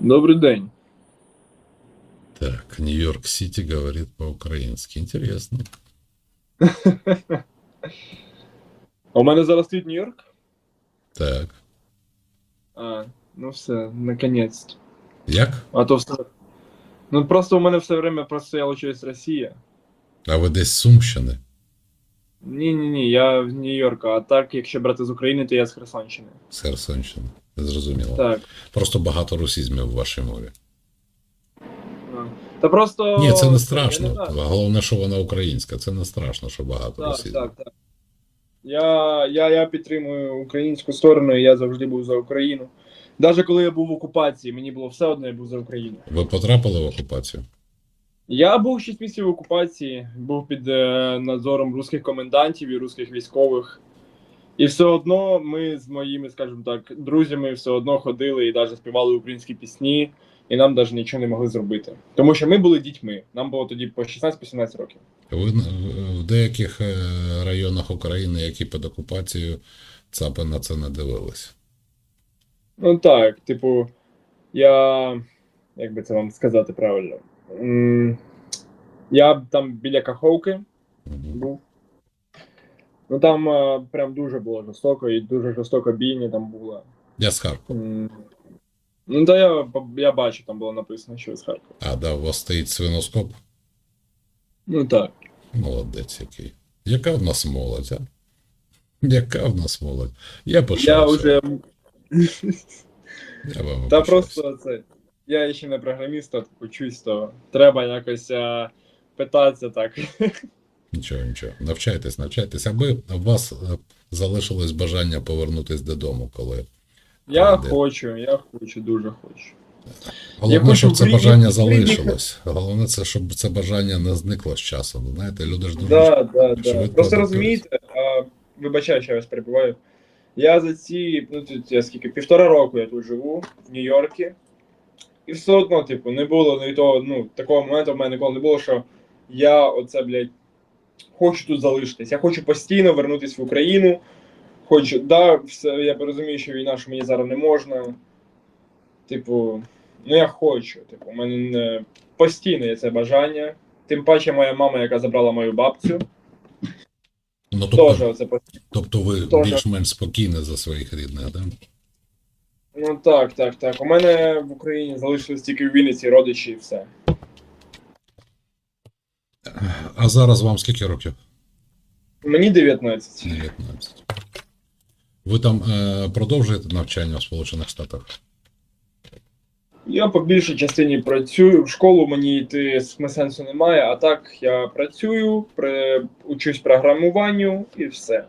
Добрий день. Так, Нью-Йорк-Сити говорит по-украински. Интересно. А у мене зараз стоїть Нью-Йорк? Так. А, ну все, наконець. Як? А то все. Ну просто у мене все время простояло через Росія. А ви десь з Сумщини? Ні, ні, ні, я в Нью-Йорку, а так, якщо брати з України, то я з Херсонщини. З Херсонщини. Зрозуміло. Так. Просто багато русізмів в вашій мові. Та просто. Ні, це не я страшно. знаю. Головне, що вона українська. Це не страшно, що багато Так, русізмів. так, так. Я, я, я підтримую українську сторону, і я завжди був за Україну. Навіть коли я був в окупації, мені було все одно, я був за Україну. Ви потрапили в окупацію? Я був 6 місяців в окупації, був під е, надзором русських комендантів і русських військових. І все одно ми з моїми, скажімо так, друзями все одно ходили і навіть співали українські пісні, і нам навіть нічого не могли зробити. Тому що ми були дітьми. Нам було тоді по 16-17 років. Ви в- деяких е, районах України, які під окупацією, ЦАПи на це не дивились. Ну так, типу, я. Як би це вам сказати правильно? Я там біля Каховки був. Ну там е, прям дуже було жорстоко і дуже жорстока бійня там була. Я з Харкова. М. Ну, та я, я бачу, там було написано, що з Харкова. А, да, у вас стоїть свиноскоп? Ну так. Молодець який. Яка в нас молодь, а? Яка в нас молодь? Я Я пишаюся. вже. Я вам Та пишаюся. просто це. Я ще не програміст, а учусь, то треба якось е, питатися так. Нічого, нічого. Навчайтесь, навчайтесь. Аби у вас е, залишилось бажання повернутись додому, коли. Я Де? хочу, я хочу, дуже хочу. Головне, хочу щоб це в бажання залишилось. Головне, це щоб це бажання не зникло з часом. Знаєте, люди ж дуже Да, да, да. Просто розумієте, а, вибачаю, що я вас перебуваю. Я за ці, ну тут я скільки, півтора року я тут живу, в Нью-Йорку. І все одно, типу, не було ні того, ну, такого моменту в мене ніколи не було, що я оце, блядь, хочу тут залишитись. Я хочу постійно вернутися в Україну. Хочу, да, все, я розумію, що війна, що мені зараз не можна. Типу, ну я хочу. Типу, у мене не постійно є це бажання. Тим паче моя мама, яка забрала мою бабцю, Ну, тобто, оце постійно. тобто ви Тоже. більш-менш спокійні за своїх рідних, да? Ну так, так, так. У мене в Україні залишились тільки в Вінниці родичі і все. А зараз вам скільки років? Мені 19. 19. Ви там е, продовжуєте навчання в Сполучених Штатах? Я по більшій частині працюю. В школу мені йти сенсу немає, а так я працюю, при... учусь програмуванню і все.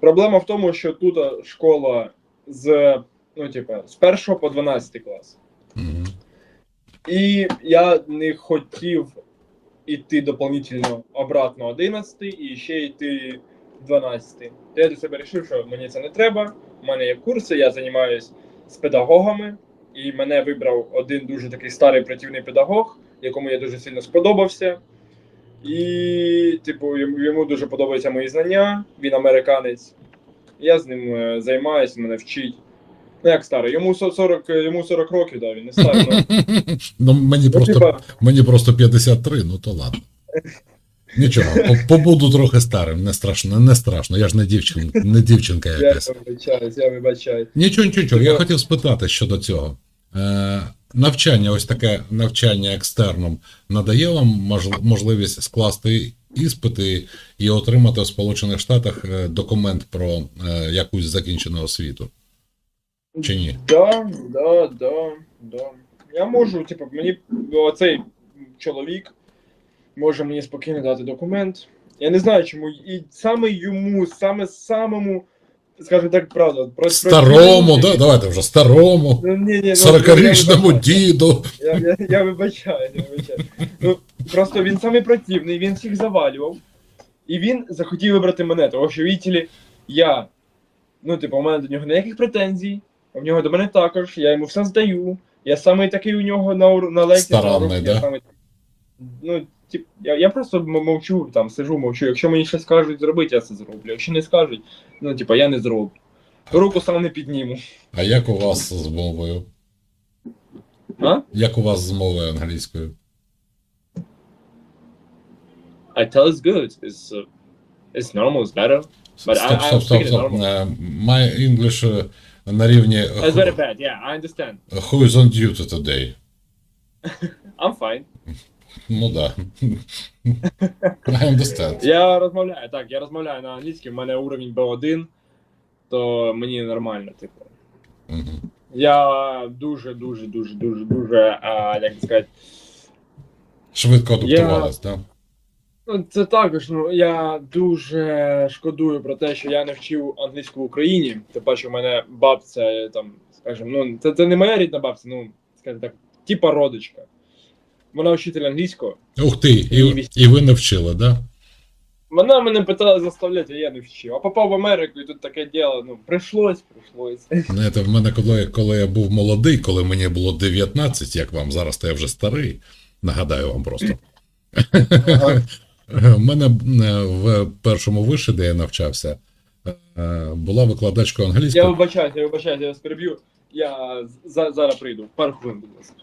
Проблема в тому, що тут школа з, ну, типа, з 1 по 12 клас. Угу. І я не хотів іти дополнительно обратно 11 і ще йти 12. То я для себе вирішив, що мені це не треба. У мене є курси, я займаюся з педагогами, і мене вибрав один дуже такий старий працівний педагог, якому я дуже сильно сподобався. І, типу, йому, йому дуже подобаються мої знання. Він американець. Я з ним е, займаюся, мене вчить. Ну, як старий, йому со- 40, е, йому 40 років, да, він не старий. ну, Ну, мені Ну, просто, типа, мені просто 53, ну то ладно. Нічого, побуду трохи старим, не страшно, не страшно. Я ж не дівчин, не дівчинка я якась. вибачаюсь, я вибачаюсь. Нічого, нічого, нічого. Я хотів спитати щодо цього. Е, навчання, ось таке навчання екстерном надає вам можливість скласти іспити і отримати в Сполучених Штатах е, документ про е, якусь закінчену освіту. Чи ні? Да, да, да, да. Я можу, типу, мені оцей чоловік може мені спокійно дати документ. Я не знаю, чому. І саме йому, саме самому, скажімо так, правда, про Старому, да, давайте вже старому, Ну, ні, ні, ну, 40-річному діду. Я, я, я вибачаю, я вибачаю. Ну, просто він самий противний, він всіх завалював. І він захотів вибрати мене, тому що, ли, я. Ну, типу, у мене до нього ніяких претензій, в нього до мене також, я йому все здаю. Я самий такий у нього на, на лекції. Старанний, да? самий- Ну, тип, я, я просто мовчу, там, сижу, мовчу. Якщо мені щось скажуть зробити, я це зроблю. Якщо не скажуть, ну, типу, я не зроблю. Руку сам не підніму. А як у вас з мовою? А? Як у вас з мовою англійською? I tell it's good. It's, uh, it's normal, it's better. But I- Стоп, I'm стоп, стоп, стоп. normal. Е, My English е, на рівні It's very bad, yeah, I understand. Who is on duty today? I'm fine. Ну да. I understand. Я розмовляю, так, я розмовляю на англійській, в мене уровень B1, то мені нормально, типу. Мгм. Я дуже, дуже, дуже, дуже, дуже, а, як сказати, Швидко адаптувалась, так? Ну, Це також, ну я дуже шкодую про те, що я не вчив англійську в Україні. Тим паче, у мене бабця, там, скажімо, ну це, це не моя рідна бабця, ну, скажімо так, типа родичка. Вона вчитель англійського. Ух ти, і, і ви не вчили, да? Вона мене питала заставляти, а я не вчив. А попав в Америку, і тут таке діло, ну, прийшлось, прийшлось. Знаєте, в мене, коли, коли я був молодий, коли мені було 19, як вам зараз, то я вже старий. Нагадаю вам просто. У мене е, в першому виші, де я навчався, е, була викладачкою Я англійської. вибачаюся, я вибачаюся, я вас переб'ю. Я за, зараз прийду. Пару хвилин, будь ласка.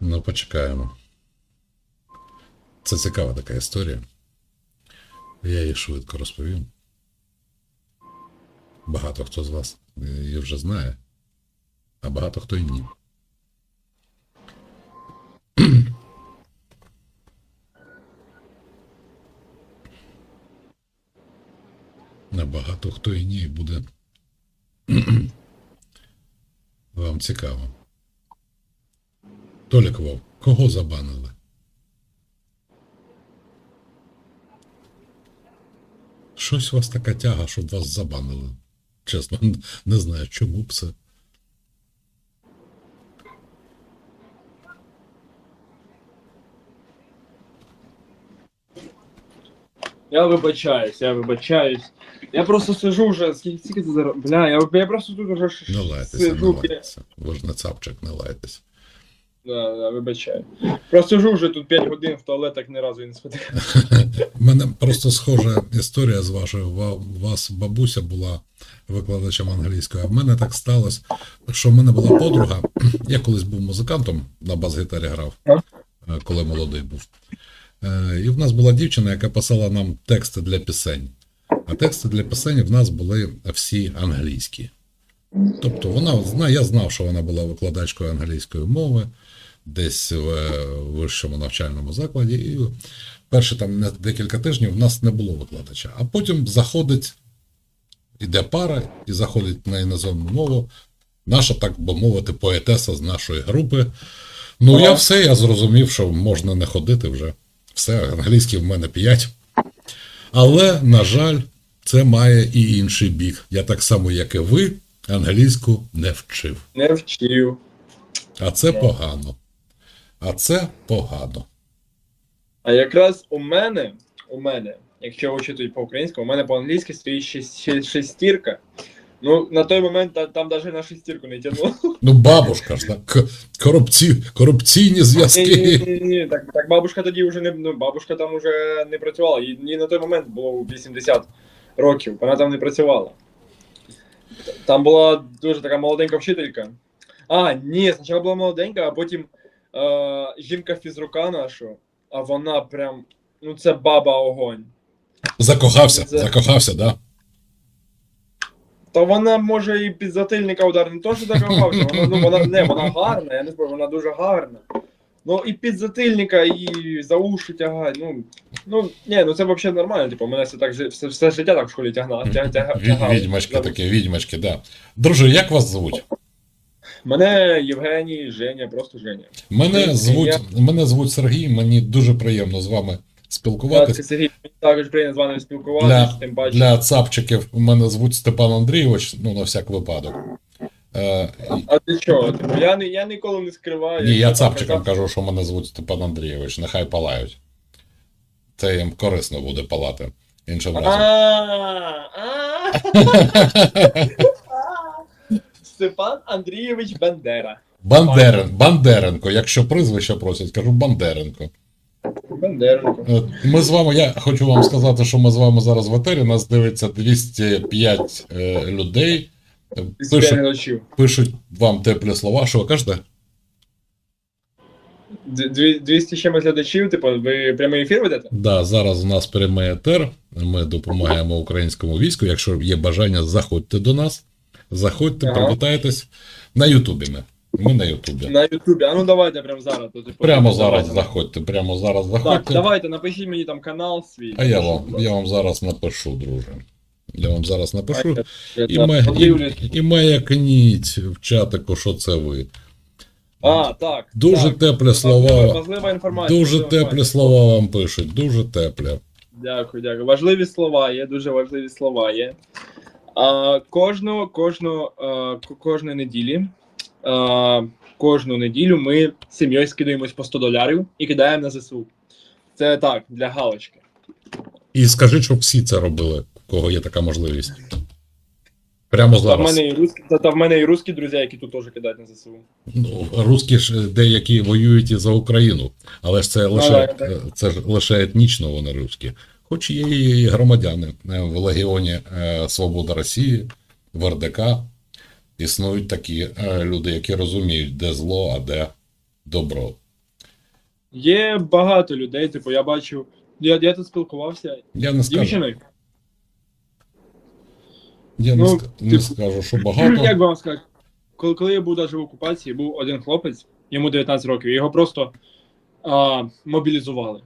Ну, почекаємо. Це цікава така історія. Я її швидко розповім. Багато хто з вас її вже знає, а багато хто і ні. А багато хто і ні буде. Вам цікаво. Толік Вов, кого забанили? Щось у вас така тяга, щоб вас забанили. Чесно, не знаю, чому б це. Я вибачаюсь, я вибачаюсь. Я просто сижу вже, скільки, скільки це зараз? Бля, я, я просто тут уже ш- Не лайтеся, не сижу. бля. лайтеся. Ви ж не цапчик, не лайтеся. Да, да, вибачаю. Просто сижу вже тут 5 годин в туалетах ні разу і не сходив. У мене просто схожа історія з вашою. Ва- У вас бабуся була викладачем англійської, а в мене так сталося, що в мене була подруга. Я колись був музикантом, на бас-гітарі грав, е, коли молодий був. Е, І в нас була дівчина, яка писала нам тексти для пісень. А тексти для пісень в нас були всі англійські. Тобто вона я знав, що вона була викладачкою англійської мови десь в е, вищому навчальному закладі. І перші там декілька тижнів в нас не було викладача. А потім заходить, іде пара, і заходить на іноземну мову. Наша, так би мовити, поетеса з нашої групи. Ну, я все, я зрозумів, що можна не ходити вже. Все, англійський в мене 5. Але, на жаль, це має і інший бік. Я так само, як і ви, англійську не вчив. Не вчив. А це погано. А це погано. А якраз у мене, у мене, якщо вчитують по-українському, у мене по-англійськи стоїть шестірка. Ну, на той момент та- там навіть на шестірку не тягнуло. Ну, бабушка ж так. Корупці... Корупційні зв'язки. ні, ні, ні, так, так бабушка тоді вже не ну, бабушка там вже не працювала. Їй, на той момент було 80 років, вона там не працювала. Там була дуже така молоденька вчителька. А, ні, спочатку була молоденька, а потім е, жінка фізрука нашу, а вона прям. Ну, це баба огонь. Закохався, Це- закохався, да? То вона може і під затильника удар, не то, що закопався, вона, ну, вона, не, вона гарна, я не спорю, вона дуже гарна. Ну і під затильника, і за уші тягає. Ну, ну ні, ну це взагалі нормально. Типу, мене все так жи- все, все життя так в школі тягна, тяг, тяг, Від-. Відьмачки За такі, відьмачки, да. Друже, як вас звуть? Мене Євгеній, Женя, просто Женя. Мене звуть, мене звуть Сергій, мені дуже приємно з вами спілкуватися. Сергій, також приємно з вами спілкуватися, тим паче. Для цапчиків мене звуть Степан Андрійович, ну на всяк випадок. Е, А ти чого? Типу, я, не, я ніколи не скриваю. ні, я цапчикам кажу, що мене звуть Степан Андрійович, нехай палають. Це їм корисно буде палати іншим разом. Степан Андрійович Бендера. Бандерен, Бандеренко, якщо прізвище просять, кажу Бандеренко. Ми з вами, я хочу вам сказати, що ми з вами зараз в етері. Нас дивиться 205 е, людей. Пишуть, пишуть вам теплі слова. Що ви кажете? Д- дві- 200 чимось глядачів, типу, ви прямий ефір ведете? Да, зараз у нас прямий етер. Ми допомагаємо українському війську. Якщо є бажання, заходьте до нас. Заходьте, Ага. привітайтесь. На Ютубі ми. Ми на Ютубі. На Ютубі. А ну давайте прямо зараз. То, типу, Прямо давайте. зараз заходьте. Прямо зараз Так, заходьте. давайте, напишіть мені там канал свій. А я вам, я вам зараз напишу, друже. Я вам зараз напишу. Я І, так ма- подивлюсь. і, і маякніть в чатику, що це ви. А, так. Дуже так. теплі слова. важлива інформація. Дуже важлива теплі інформація. слова вам пишуть. Дуже теплі. Дякую, дякую. Важливі слова є, дуже важливі слова є. А, кожну, кожну, а, к- кожної неділі, кожну неділю ми з сім'єю скидаємось по 100 доларів і кидаємо на ЗСУ. Це так, для галочки. І скажіть, щоб всі це робили, у кого є така можливість. Прямо Та в мене і русські, та, та в мене і русські друзі, які тут теж кидають на ЗСУ. Ну, русські ж деякі воюють і за Україну, але ж це лише, так, так. е, це ж лише етнічно вони русські. Хоч є і громадяни е, в Легіоні е, Свобода Росії, в РДК. Існують такі е, люди, які розуміють, де зло, а де добро. Є багато людей, типу, я бачу. Я, я тут спілкувався Я не з скажу, дівчиною. я не, Ну, не типу, скажу, що Як багато. би вам сказати, коли, коли я був навіть в окупації, був один хлопець, йому 19 років, його просто а, мобілізували.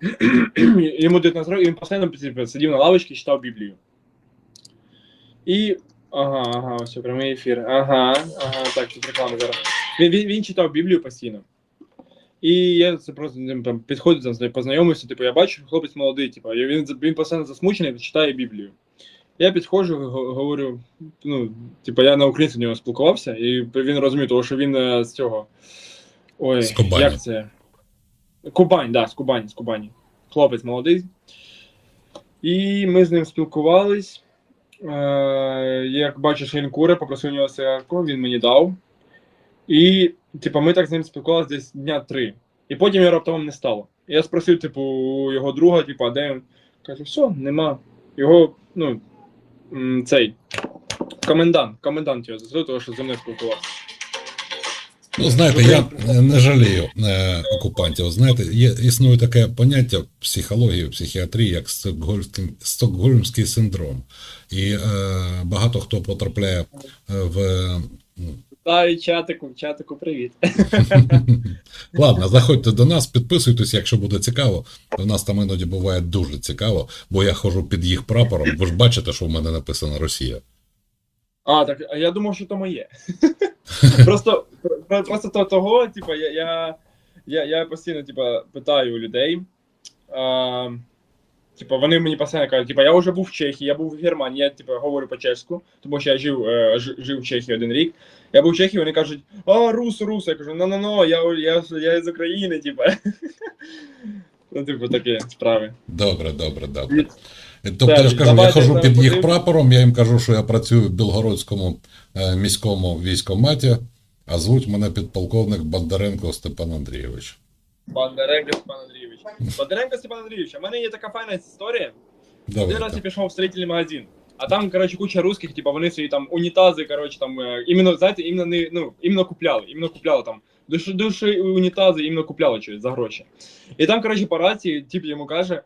йому 19 років, він постійно типу, сидів на лавочці читав Біблію. І. Ага, ага, ось прямий ефір. Ага, ага, так, тут реклама зараз. Він, він, він читав Біблію постійно. І я це просто ним там підходив, там, з ним познайомився, типу, я бачу, хлопець молодий, типу, і він, він постійно засмучений, читає Біблію. Я підходжу, го- говорю, ну, типу, я на українську нього спілкувався, і він розумів, того, що він е, з цього. Ой, З Кубані. як це? Кубань, да, з Кубані, з Кубані. Хлопець молодий. І ми з ним спілкувались. Е, як бачиш, він куре, попросив у нього сигарку, він мені дав. І, типу, ми так з ним спілкувалися десь дня три. І потім його раптом не стало. Я спросив, типу, його друга, типу, а де він? Каже, все, нема. Його, ну, цей комендант, комендант його зазвив, тому що зі мною спілкувався. Ну, знаєте, я не жалію е, окупантів. Знаєте, є, існує таке поняття в психології, в психіатрії, як стокгольмський, стокгольмський синдром. І е, багато хто потрапляє е, в. е, Та чатику, чатику, привіт. Ладно, заходьте до нас, підписуйтесь, якщо буде цікаво. У нас там іноді буває дуже цікаво, бо я ходжу під їх прапором. Ви ж бачите, що в мене написано Росія. А, так, а я думав, що то моє. просто, просто то, того, типу, я, я, я, я постійно, типу, питаю у людей. А, типу, вони мені постійно кажуть, типу, я вже був в Чехії, я був в Германії, я типу, говорю по-чеську, тому що я жив, е, ж- жив в Чехії один рік. Я був в Чехії, вони кажуть, а, рус, рус. Я кажу, ну ну ну я, я, я з України, типу. Ну, типу, такі справи. Добре, добре, добре. Тобто Так, я ж кажу, я давайте зараз під їх прапором, я їм кажу, що я працюю в Білгородському е, міському військоматі, а звуть мене підполковник Бондаренко Степан Андрійович. Бондаренко Степан Андрійович. Бондаренко Степан Андрійович, у мене є така файна історія. Один раз я пішов в строительний магазин. А там, коротше, куча русських, типа, вони свої там унітази, коротше, там, е, іменно, знаєте, іменно не, ну, іменно купляли, іменно купляли там. Душі, душі унітази іменно купляли щось за гроші. І там, коротше, по рації, тип йому каже: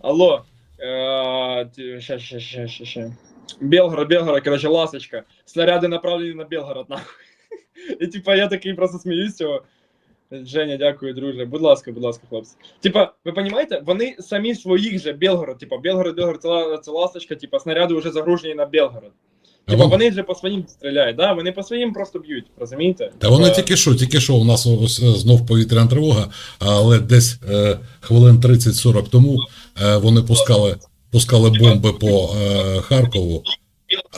Алло, ща, ща, ща, ща, ща. Белгород, Белгород, короче, ласочка. Снаряди направлены на Белгород, нахуй. І типа я такий просто сміюсь цього. Женя, дякую, друже. Будь ласка, будь ласка, хлопці. Типа, ви розумієте, вони самі своїх же Белгород, типа, Белгород, Белгород, це ласточка, типа, снаряди вже загружені на Белгород. Типа, вон- вони вже по своїм стріляють, да? вони по своїм просто б'ють, розумієте? Та вони Типа, тільки що, тільки що у нас ось е, знов повітряна тривога, але десь е, хвилин 30-40 тому е, вони пускали, пускали бомби по е, Харкову,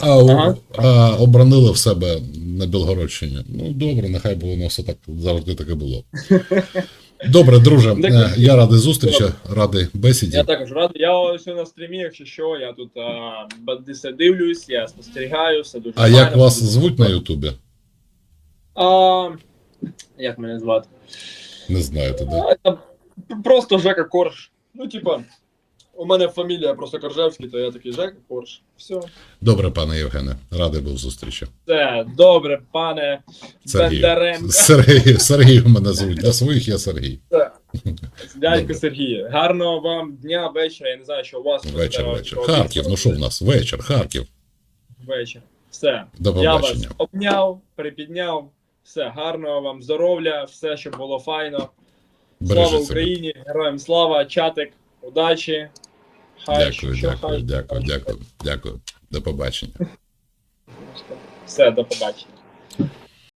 а, у- Ага. а оборонили в себе на Білгородщині. Ну, добре, нехай було воно все так завжди таке було. Добре, друже, Так, е, я радий зустрічі, радий бесіді. Я також радий. Я ось на стрімі, якщо що, я тут а, дивлюсь, я спостерігаю, все дуже А як вас звуть на Ютубі? А, як мене звати? Не знаєте, да? Просто Жека Корж. Ну, типа, У мене фамілія просто Коржевський, то я такий Жек Корж. Все. Добре, пане Євгене, радий був зустрічі. Все, добре, пане Сергій. Бондаренко. Сергій, Сергій мене звуть. Для своїх я Сергій. Все. Дядько Добре. Сергію, гарного вам дня, вечора. Я не знаю, що у вас Вечір, просто вечір. Харків, ну що в нас? Вечір, Харків. вечір. Все. До Я вас побачення. обняв, припідняв. Все, гарного вам здоров'я, все, щоб було файно. Слава Бережіть себе. Україні, героям слава, чатик, удачі. Хай, Дякую, що дякую, хай. дякую, дякую, дякую. До побачення. Все, до побачення.